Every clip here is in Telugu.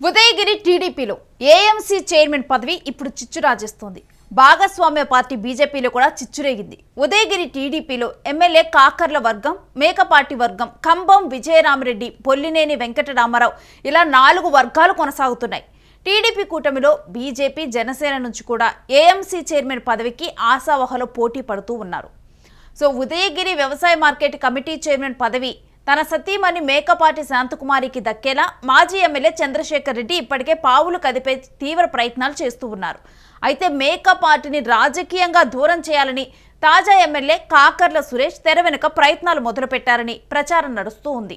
ఉదయగిరి టీడీపీలో ఏఎంసీ చైర్మన్ పదవి ఇప్పుడు చిచ్చు రాజేస్తోంది భాగస్వామ్య పార్టీ బీజేపీలో కూడా చిచ్చురేగింది. ఉదయగిరి టీడీపీలో ఎమ్మెల్యే కాకర్ల వర్గం మేకపాటి వర్గం కంబం విజయరామరెడ్డి పొల్లినేని వెంకటరామారావు ఇలా నాలుగు వర్గాలు కొనసాగుతున్నాయి. టీడీపీ కూటమిలో బీజేపీ జనసేన నుంచి కూడా ఏఎంసీ చైర్మన్ పదవికి ఆశావహలో పోటీ పడుతూ ఉన్నారు. సో ఉదయగిరి వ్యవసాయ మార్కెట్ కమిటీ చైర్మన్ పదవి తన సతీమణి మేకపాటి శాంతకుమారికి దక్కేలా మాజీ ఎమ్మెల్యే చంద్రశేఖర్ రెడ్డి ఇప్పటికే పావులు కదిపే తీవ్ర ప్రయత్నాలు చేస్తూ ఉన్నారు. అయితే మేకపాటిని రాజకీయంగా దూరం చేయాలని తాజా ఎమ్మెల్యే కాకర్ల సురేష్ తెర వెనుక ప్రయత్నాలు మొదలుపెట్టారని ప్రచారం నడుస్తూ ఉంది.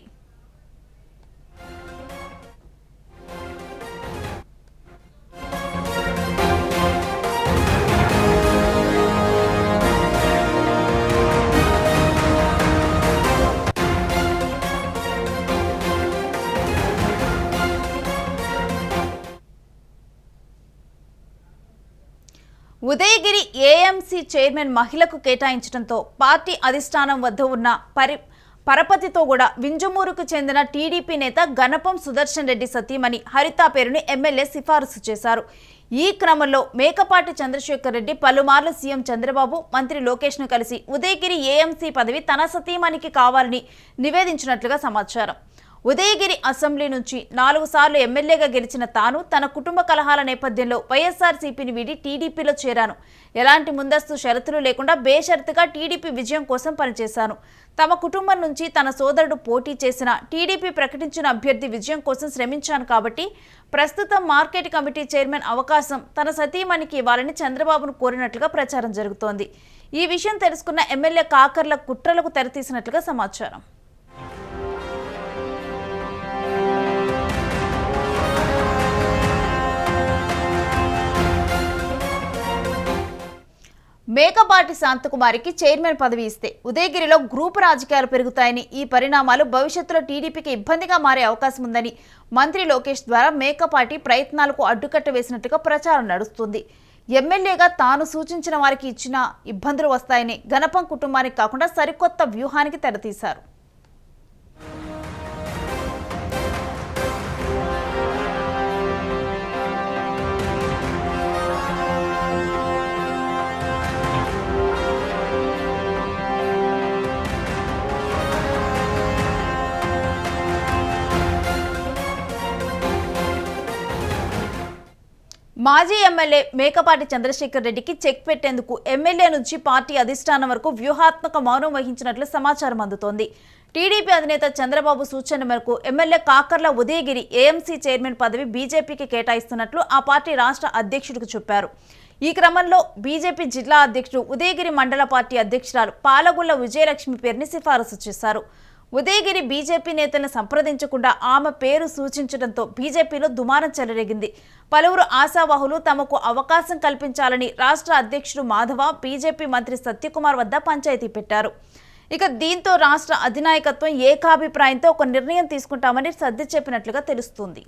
ఉదయగిరి ఏఎంసీ చైర్మన్ మహిళకు కేటాయించడంతో పార్టీ అధిష్టానం వద్ద ఉన్న పరి పరపతితో కూడా వింజమూరుకు చెందిన టీడీపీ నేత గణపం సుదర్శన్ రెడ్డి సతీమణి హరిత పేరుని ఎమ్మెల్యే సిఫారసు చేశారు. ఈ క్రమంలో మేకపాటి చంద్రశేఖర్ రెడ్డి పలుమార్లు సీఎం చంద్రబాబు మంత్రి లోకేష్ను కలిసి ఉదయగిరి ఏఎంసీ పదవి తన సతీమణికి కావాలని నివేదించినట్లుగా సమాచారం. ఉదయగిరి అసెంబ్లీ నుంచి నాలుగు సార్లు ఎమ్మెల్యేగా గెలిచిన తాను తన కుటుంబ కలహాల నేపథ్యంలో వైఎస్ఆర్సీపీని వీడి టీడీపీలో చేరాను. ఎలాంటి ముందస్తు షరతులు లేకుండా బేషరతుగా టీడీపీ విజయం కోసం పనిచేశాను. తమ కుటుంబం నుంచి తన సోదరుడు పోటీ చేసిన టీడీపీ ప్రకటించిన అభ్యర్థి విజయం కోసం శ్రమించాను కాబట్టి ప్రస్తుతం మార్కెట్ కమిటీ చైర్మన్ అవకాశం తన సతీమణికి ఇవ్వాలని చంద్రబాబును కోరినట్లుగా ప్రచారం జరుగుతోంది. ఈ విషయం తెలుసుకున్న ఎమ్మెల్యే కాకర్ల కుట్రలకు తెరతీసినట్లుగా సమాచారం. మేకపాటి శాంతకుమారికి చైర్మన్ పదవి ఇస్తే ఉదయగిరిలో గ్రూపు రాజకీయాలు పెరుగుతాయని ఈ పరిణామాలు భవిష్యత్తులో టీడీపీకి ఇబ్బందిగా మారే అవకాశం ఉందని మంత్రి లోకేష్ ద్వారా మేకపాటి ప్రయత్నాలకు అడ్డుకట్ట వేసినట్టుగా ప్రచారం నడుస్తుంది. ఎమ్మెల్యేగా తాను సూచించిన వారికి ఇచ్చిన ఇబ్బందులు వస్తాయని గణపం కుటుంబానికి కాకుండా సరికొత్త వ్యూహానికి తెరతీశారు. మాజీ ఎమ్మెల్యే మేకపాటి చంద్రశేఖర్ రెడ్డికి చెక్ పెట్టేందుకు ఎమ్మెల్యే నుంచి పార్టీ అధిష్టానం వరకు వ్యూహాత్మక మౌనం వహించినట్లు సమాచారం అందుతోంది. టీడీపీ అధినేత చంద్రబాబు సూచన మేరకు MLA Kakarla Udayagiri AMC chairman పదవి బీజేపీకి కేటాయిస్తున్నట్లు ఆ పార్టీ రాష్ట్ర అధ్యక్షుడికి చెప్పారు. ఈ క్రమంలో బీజేపీ జిల్లా అధ్యక్షుడు ఉదయగిరి మండల పార్టీ అధ్యక్షురాలు పాలగుళ్ళ విజయలక్ష్మి పేరుని సిఫారసు చేశారు. ఉదయగిరి బీజేపీ నేతలను సంప్రదించకుండా ఆమె పేరు సూచించడంతో బీజేపీలో దుమారం చెలరేగింది. పలువురు ఆశావాహులు తమకు అవకాశం కల్పించాలని రాష్ట్ర అధ్యక్షుడు మాధవ బీజేపీ మంత్రి సత్యకుమార్ వద్ద పంచాయతీ పెట్టారు. ఇక దీంతో రాష్ట్ర అధినాయకత్వం ఏకాభిప్రాయంతో ఒక నిర్ణయం తీసుకుంటామని సర్ది చెప్పినట్లుగా తెలుస్తుంది.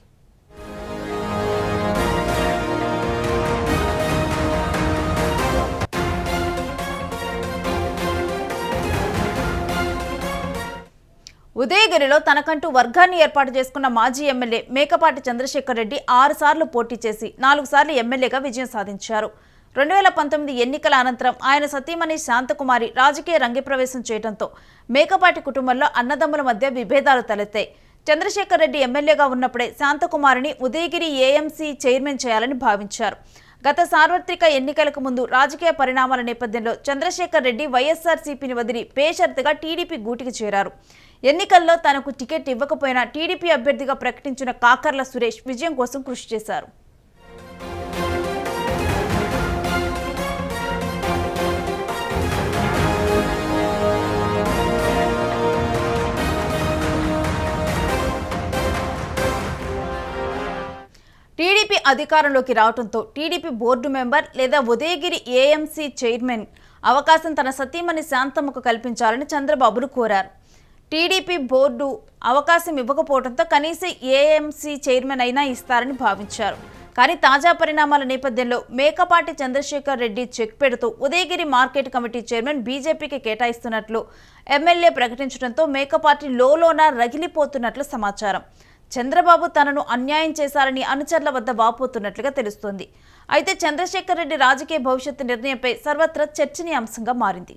ఉదయగిరిలో తనకంటూ వర్గాన్ని ఏర్పాటు చేసుకున్న మాజీ ఎమ్మెల్యే మేకపాటి చంద్రశేఖర్ రెడ్డి ఆరు సార్లు పోటీ చేసి నాలుగు సార్లు ఎమ్మెల్యేగా విజయం సాధించారు. రెండు వేల పంతొమ్మిది ఎన్నికల అనంతరం ఆయన సతీమణి శాంతకుమారి రాజకీయ రంగప్రవేశం చేయడంతో మేకపాటి కుటుంబంలో అన్నదమ్ముల మధ్య విభేదాలు తలెత్తాయి. చంద్రశేఖర్ రెడ్డి ఎమ్మెల్యేగా ఉన్నప్పుడే శాంతకుమారిని ఉదయగిరి ఏఎంసీ చైర్మన్ చేయాలని భావించారు. గత సార్వత్రిక ఎన్నికలకు ముందు రాజకీయ పరిణామాల నేపథ్యంలో చంద్రశేఖర్ రెడ్డి వైఎస్ఆర్సీపీని వదిలి బేషరతుగా టీడీపీ గూటికి చేరారు. ఎన్నికల్లో తనకు టికెట్ ఇవ్వకపోయినా టీడీపీ అభ్యర్థిగా ప్రకటించిన కాకర్ల సురేష్ విజయం కోసం కృషి చేశారు. అధికారంలోకి రావడంతో టీడీపీ బోర్డు మెంబర్ లేదా ఉదయగిరి ఏఎంసీ చైర్మన్ అవకాశం తన సతీమణి శాంతమ్మకు కల్పించాలని చంద్రబాబును కోరారు. టీడీపీ బోర్డు అవకాశం ఇవ్వకపోవడంతో కనీసం ఏఎంసీ చైర్మన్ అయినా ఇస్తారని భావించారు. కానీ తాజా పరిణామాల నేపథ్యంలో మేకపాటి చంద్రశేఖర్ రెడ్డి చెక్ పెడుతూ ఉదయగిరి మార్కెట్ కమిటీ చైర్మన్ బీజేపీకి కేటాయిస్తున్నట్లు ఎమ్మెల్యే ప్రకటించడంతో మేకపాటి లోలోన రగిలిపోతున్నట్లు సమాచారం. చంద్రబాబు తనను అన్యాయం చేశారని అనుచరుల వద్ద వాపోతున్నట్లుగా తెలుస్తోంది. అయితే చంద్రశేఖర్ రెడ్డి రాజకీయ భవిష్యత్తు నిర్ణయంపై సర్వత్రా చర్చనీయాంశంగా మారింది.